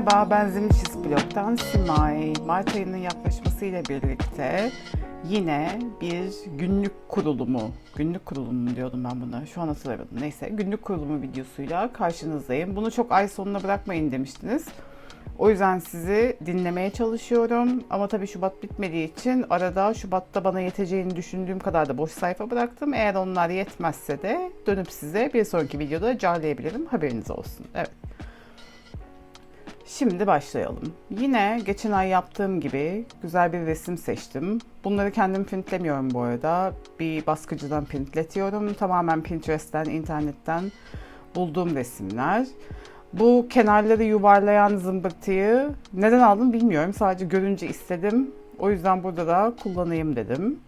Merhaba, ben Zimçiz Blog'dan Simay. Mart ayının yaklaşmasıyla birlikte yine bir günlük kurulumu, günlük kurulumu diyordum ben buna, şu an hatırlamadım. Neyse, günlük kurulumu videosuyla karşınızdayım. Bunu çok ay sonuna bırakmayın demiştiniz. O yüzden sizi dinlemeye çalışıyorum. Ama tabii Şubat bitmediği için arada Şubat'ta bana yeteceğini düşündüğüm kadar da boş sayfa bıraktım. Eğer onlar yetmezse de dönüp size bir sonraki videoda carlayabilirim. Haberiniz olsun. Evet. Şimdi başlayalım. Yine geçen ay yaptığım gibi güzel bir resim seçtim. Bunları kendim printlemiyorum bu arada. Bir baskıcıdan printletiyorum. Tamamen Pinterest'ten, internetten bulduğum resimler. Bu kenarları yuvarlayan zımbırtıyı neden aldım bilmiyorum. Sadece görünce istedim. O yüzden burada da kullanayım dedim.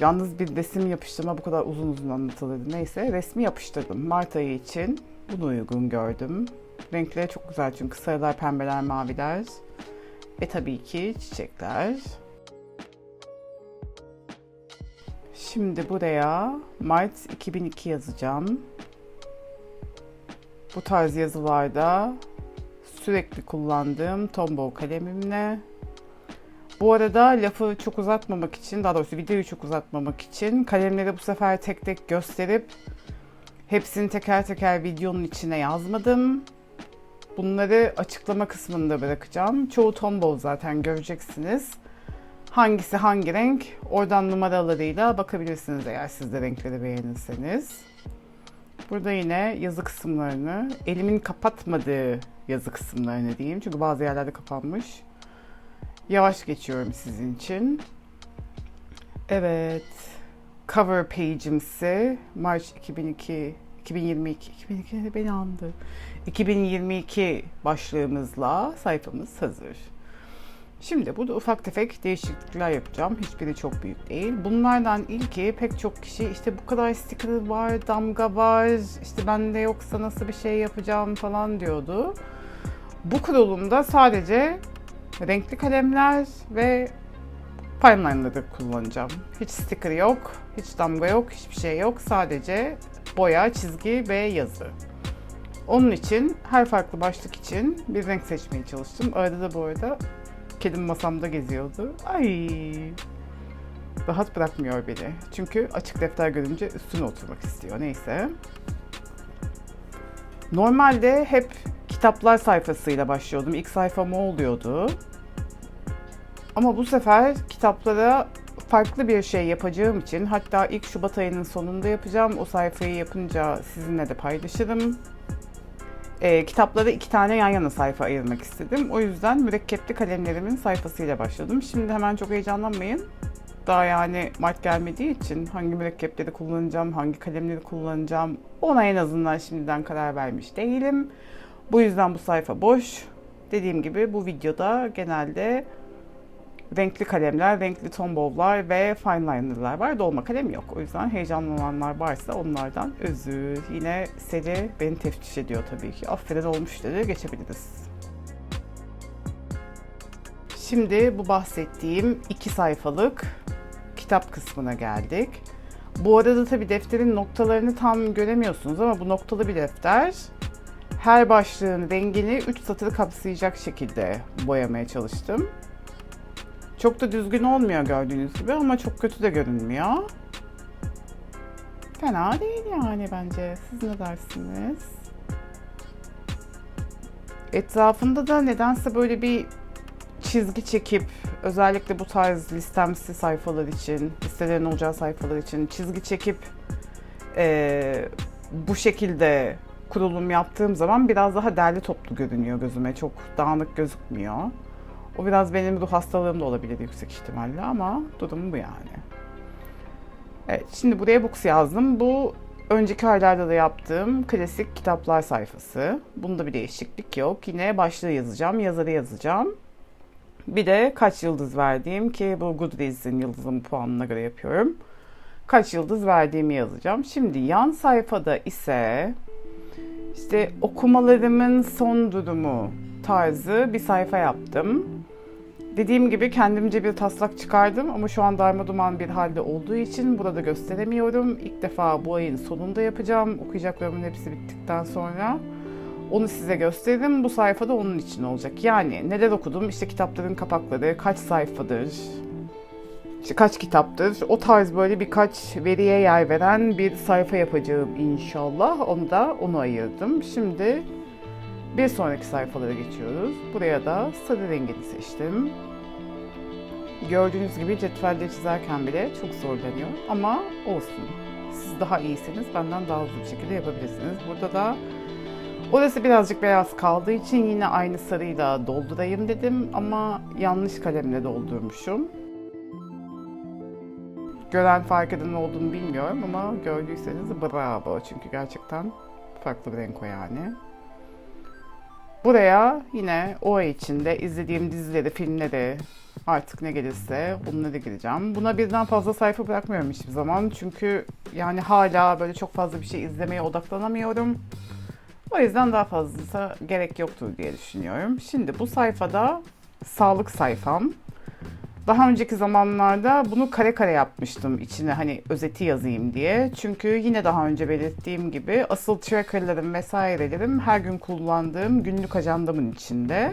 Yalnız bir resim yapıştırma bu kadar uzun uzun anlatılırdı. Neyse resmi yapıştırdım. Mart ayı için bunu uygun gördüm. Renkleri çok güzel çünkü sarılar, pembeler, maviler. Ve tabii ki çiçekler. Şimdi buraya Mart 2002 yazacağım. Bu tarz yazılarda sürekli kullandığım Tombow kalemimle. Bu arada lafı çok uzatmamak için, daha doğrusu videoyu çok uzatmamak için kalemleri bu sefer tek tek gösterip hepsini teker teker videonun içine yazmadım. Bunları açıklama kısmında bırakacağım. Çoğu Tombow zaten göreceksiniz. Hangisi hangi renk oradan numaralarıyla bakabilirsiniz eğer siz de renkleri beğenirseniz. Burada yine yazı kısımlarını, elimin kapatmadığı yazı kısımlarını diyeyim. Çünkü bazı yerlerde kapanmış. Yavaş geçiyorum sizin için. Evet. Cover page'imsi March 2002 2022 2022 beni andı. 2022 başlığımızla sayfamız hazır. Şimdi burada ufak tefek değişiklikler yapacağım. Hiçbiri çok büyük değil. Bunlardan ilki pek çok kişi işte bu kadar sticker var, damga var, işte bende yoksa nasıl bir şey yapacağım falan diyordu. Bu kurulumda sadece renkli kalemler ve fine liner'ları kullanacağım. Hiç sticker yok, hiç damga yok, hiçbir şey yok. Sadece boya, çizgi ve yazı. Onun için her farklı başlık için bir renk seçmeye çalıştım. Arada da bu arada kedim masamda geziyordu. Ay rahat bırakmıyor beni. Çünkü açık defter görünce üstüne oturmak istiyor. Neyse. Normalde hep kitaplar sayfasıyla başlıyordum. İlk sayfam o oluyordu. Ama bu sefer kitaplara farklı bir şey yapacağım için hatta ilk Şubat ayının sonunda yapacağım. O sayfayı yapınca sizinle de paylaşırım. E, kitaplara iki tane yan yana sayfa ayırmak istedim. O yüzden mürekkepli kalemlerimin sayfasıyla başladım. Şimdi hemen çok heyecanlanmayın. Daha yani Mart gelmediği için hangi mürekkepleri kullanacağım, hangi kalemleri kullanacağım ona en azından şimdiden karar vermiş değilim. Bu yüzden bu sayfa boş. Dediğim gibi bu videoda genelde renkli kalemler, renkli tombowlar ve fine liner'lar var. Dolma kalem yok. O yüzden heyecanlananlar varsa onlardan özür. Yine seri beni teftiş ediyor tabii ki. Aferin olmuş dedi. Geçebiliriz. Şimdi bu bahsettiğim iki sayfalık kitap kısmına geldik. Bu arada tabii defterin noktalarını tam göremiyorsunuz ama bu noktalı bir defter. Her başlığın rengini 3 satırı kapsayacak şekilde boyamaya çalıştım. Çok da düzgün olmuyor gördüğünüz gibi ama çok kötü de görünmüyor. Fena değil yani bence. Siz ne dersiniz? Etrafında da nedense böyle bir çizgi çekip özellikle bu tarz listemsi sayfalar için, listelerin olacağı sayfalar için çizgi çekip e, bu şekilde kurulum yaptığım zaman biraz daha derli toplu görünüyor gözüme. Çok dağınık gözükmüyor. O biraz benim ruh hastalığım da olabilir yüksek ihtimalle ama durum bu yani. Evet şimdi buraya books yazdım. Bu önceki aylarda da yaptığım klasik kitaplar sayfası. Bunda bir değişiklik yok. Yine başlığı yazacağım, yazarı yazacağım. Bir de kaç yıldız verdiğim ki bu Goodreads'in yıldızın puanına göre yapıyorum. Kaç yıldız verdiğimi yazacağım. Şimdi yan sayfada ise işte okumalarımın son durumu tarzı bir sayfa yaptım. Dediğim gibi kendimce bir taslak çıkardım ama şu an darma duman bir halde olduğu için burada gösteremiyorum. İlk defa bu ayın sonunda yapacağım. Okuyacaklarımın hepsi bittikten sonra. Onu size gösteririm. Bu sayfada onun için olacak. Yani neler okudum? İşte kitapların kapakları, kaç sayfadır, işte kaç kitaptır. O tarz böyle birkaç veriye yer veren bir sayfa yapacağım inşallah. Onu da onu ayırdım. Şimdi bir sonraki sayfalara geçiyoruz. Buraya da sarı rengini seçtim. Gördüğünüz gibi cetvelle çizerken bile çok zorlanıyor ama olsun. Siz daha iyisiniz, benden daha hızlı bir şekilde yapabilirsiniz. Burada da orası birazcık beyaz kaldığı için yine aynı sarıyla doldurayım dedim ama yanlış kalemle doldurmuşum. Gören fark eden olduğunu bilmiyorum ama gördüyseniz bravo çünkü gerçekten farklı bir renk o yani. Buraya yine o ay içinde izlediğim dizileri, filmleri, artık ne gelirse onları gireceğim. Buna birden fazla sayfa bırakmıyorum hiçbir zaman. Çünkü yani hala böyle çok fazla bir şey izlemeye odaklanamıyorum. O yüzden daha fazlası gerek yoktur diye düşünüyorum. Şimdi bu sayfada sağlık sayfam. Daha önceki zamanlarda bunu kare kare yapmıştım içine hani özeti yazayım diye. Çünkü yine daha önce belirttiğim gibi asıl trackerlarım vesairelerim her gün kullandığım günlük ajandamın içinde.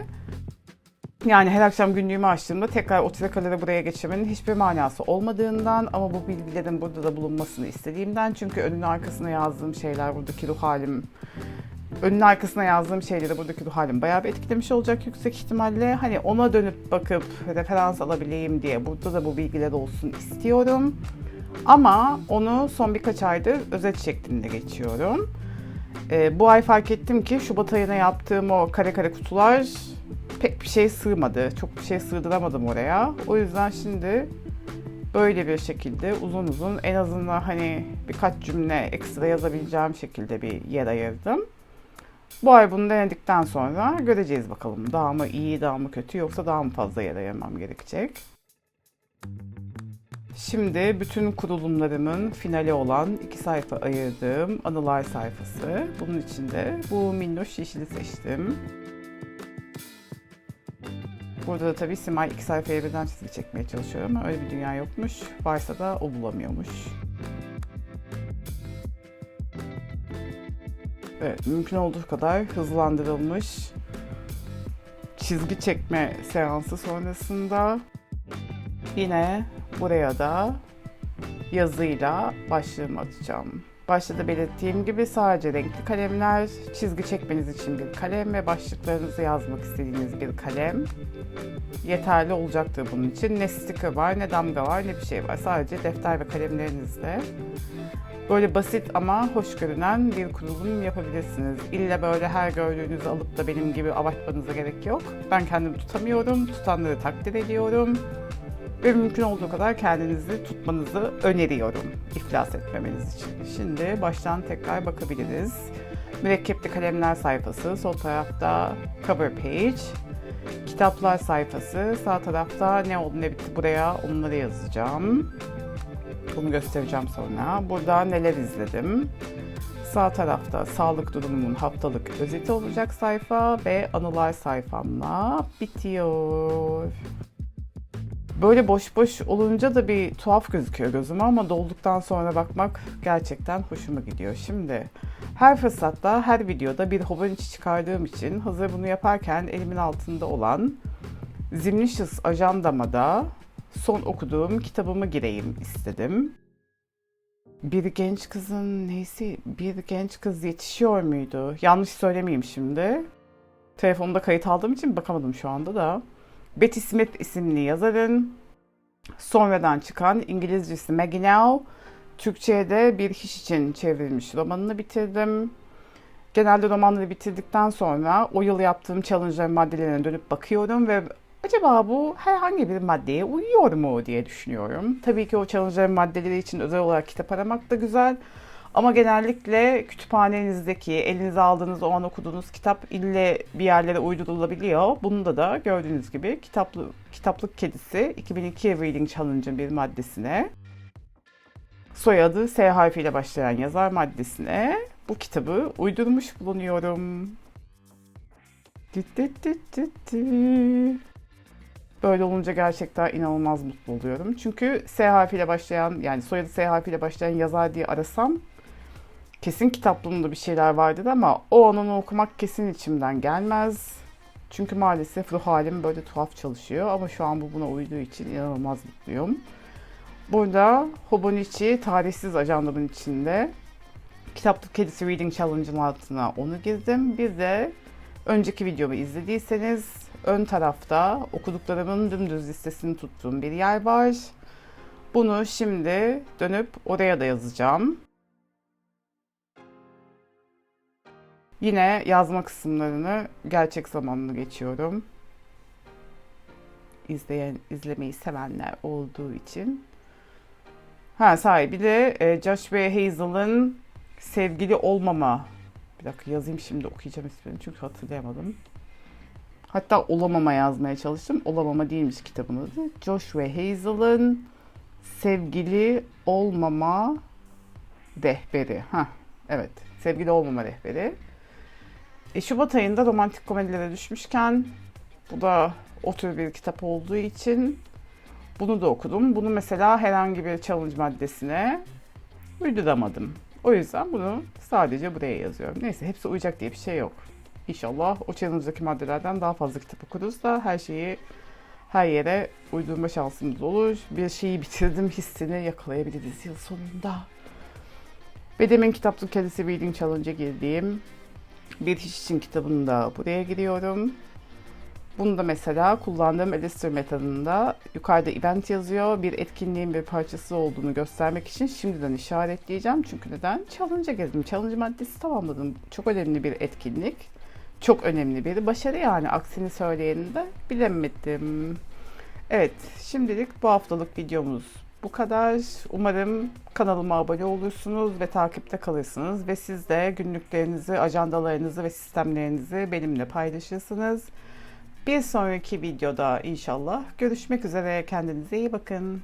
Yani her akşam günlüğümü açtığımda tekrar o trackerları buraya geçirmenin hiçbir manası olmadığından ama bu bilgilerin burada da bulunmasını istediğimden çünkü önüne arkasına yazdığım şeyler buradaki ruh halim önün arkasına yazdığım şeyleri buradaki ruh halim bayağı bir etkilemiş olacak yüksek ihtimalle. Hani ona dönüp bakıp referans alabileyim diye burada da bu bilgiler olsun istiyorum. Ama onu son birkaç aydır özet şeklinde geçiyorum. Ee, bu ay fark ettim ki Şubat ayına yaptığım o kare kare kutular pek bir şey sığmadı. Çok bir şey sığdıramadım oraya. O yüzden şimdi böyle bir şekilde uzun uzun en azından hani birkaç cümle ekstra yazabileceğim şekilde bir yer ayırdım. Bu ay bunu denedikten sonra göreceğiz bakalım. Daha mı iyi, daha mı kötü yoksa daha mı fazla yer ayırmam gerekecek. Şimdi bütün kurulumlarımın finali olan iki sayfa ayırdığım anılar sayfası. Bunun içinde bu minnoş yeşili seçtim. Burada da tabii Simay iki sayfaya birden çizgi çekmeye çalışıyor ama öyle bir dünya yokmuş. Varsa da o bulamıyormuş. Evet, mümkün olduğu kadar hızlandırılmış çizgi çekme seansı sonrasında yine buraya da yazıyla başlığımı atacağım. Başta da belirttiğim gibi sadece renkli kalemler, çizgi çekmeniz için bir kalem ve başlıklarınızı yazmak istediğiniz bir kalem yeterli olacaktır bunun için. Ne sticker var, ne damga var, ne bir şey var. Sadece defter ve kalemlerinizle böyle basit ama hoş görünen bir kurulum yapabilirsiniz. İlle böyle her gördüğünüzü alıp da benim gibi abartmanıza gerek yok. Ben kendimi tutamıyorum, tutanları takdir ediyorum. Ve mümkün olduğu kadar kendinizi tutmanızı öneriyorum iflas etmemeniz için. Şimdi baştan tekrar bakabiliriz. Mürekkepli kalemler sayfası, sol tarafta cover page, kitaplar sayfası, sağ tarafta ne oldu ne bitti buraya onları yazacağım. Bunu göstereceğim sonra. Burada neler izledim. Sağ tarafta sağlık durumumun haftalık özeti olacak sayfa ve anılar sayfamla bitiyor. Böyle boş boş olunca da bir tuhaf gözüküyor gözüme ama dolduktan sonra bakmak gerçekten hoşuma gidiyor. Şimdi her fırsatta, her videoda bir Hobonichi çıkardığım için hazır bunu yaparken elimin altında olan Zimnicious ajandama da son okuduğum kitabımı gireyim istedim. Bir genç kızın neyse bir genç kız yetişiyor muydu? Yanlış söylemeyeyim şimdi. Telefonumda kayıt aldığım için bakamadım şu anda da. Betty Smith isimli yazarın sonradan çıkan İngilizcesi Maggie Now, Türkçe'ye de Bir Hiç için çevrilmiş romanını bitirdim. Genelde romanları bitirdikten sonra o yıl yaptığım challenge'ların maddelerine dönüp bakıyorum ve acaba bu herhangi bir maddeye uyuyor mu diye düşünüyorum. Tabii ki o challenge'ların maddeleri için özel olarak kitap aramak da güzel. Ama genellikle kütüphanenizdeki elinize aldığınız o an okuduğunuz kitap ille bir yerlere uydurulabiliyor. Bunda da gördüğünüz gibi kitaplı, Kitaplık Kedisi 2002 Reading Challenge'ın bir maddesine soyadı S harfiyle başlayan yazar maddesine bu kitabı uydurmuş bulunuyorum. Böyle olunca gerçekten inanılmaz mutlu oluyorum. Çünkü S harfiyle başlayan yani soyadı S harfiyle başlayan yazar diye arasam kesin kitaplığımda bir şeyler vardır ama o an onu okumak kesin içimden gelmez. Çünkü maalesef ruh halim böyle tuhaf çalışıyor ama şu an bu buna uyduğu için inanılmaz mutluyum. Burada Hobonichi tarihsiz ajandamın içinde Kitaplık Kedisi Reading Challenge'ın altına onu girdim. Bir de önceki videomu izlediyseniz ön tarafta okuduklarımın dümdüz listesini tuttuğum bir yer var. Bunu şimdi dönüp oraya da yazacağım. Yine yazma kısımlarını gerçek zamanlı geçiyorum. İzleyen, izlemeyi sevenler olduğu için. Ha sahibi de e, Josh ve Hazel'ın sevgili olmama. Bir dakika yazayım şimdi okuyacağım ismini çünkü hatırlayamadım. Hatta olamama yazmaya çalıştım. Olamama değilmiş kitabın adı. Josh ve Hazel'ın sevgili olmama rehberi. Ha evet sevgili olmama rehberi. E, Şubat ayında romantik komedilere düşmüşken bu da o tür bir kitap olduğu için bunu da okudum. Bunu mesela herhangi bir challenge maddesine uyduramadım. O yüzden bunu sadece buraya yazıyorum. Neyse hepsi uyacak diye bir şey yok. İnşallah o challenge'daki maddelerden daha fazla kitap okuruz da her şeyi her yere uydurma şansımız olur. Bir şeyi bitirdim hissini yakalayabiliriz yıl sonunda. Ve demin kitaplık kedisi Reading Challenge'a girdiğim bir hiç için kitabını da buraya giriyorum. Bunu da mesela kullandığım Elixir metodunda yukarıda event yazıyor. Bir etkinliğin bir parçası olduğunu göstermek için şimdiden işaretleyeceğim. Çünkü neden? Challenge'a girdim. Challenge maddesi tamamladım. Çok önemli bir etkinlik. Çok önemli bir başarı yani. Aksini söyleyeni de bilemedim. Evet, şimdilik bu haftalık videomuz bu kadar. Umarım kanalıma abone olursunuz ve takipte kalırsınız ve siz de günlüklerinizi, ajandalarınızı ve sistemlerinizi benimle paylaşırsınız. Bir sonraki videoda inşallah görüşmek üzere. Kendinize iyi bakın.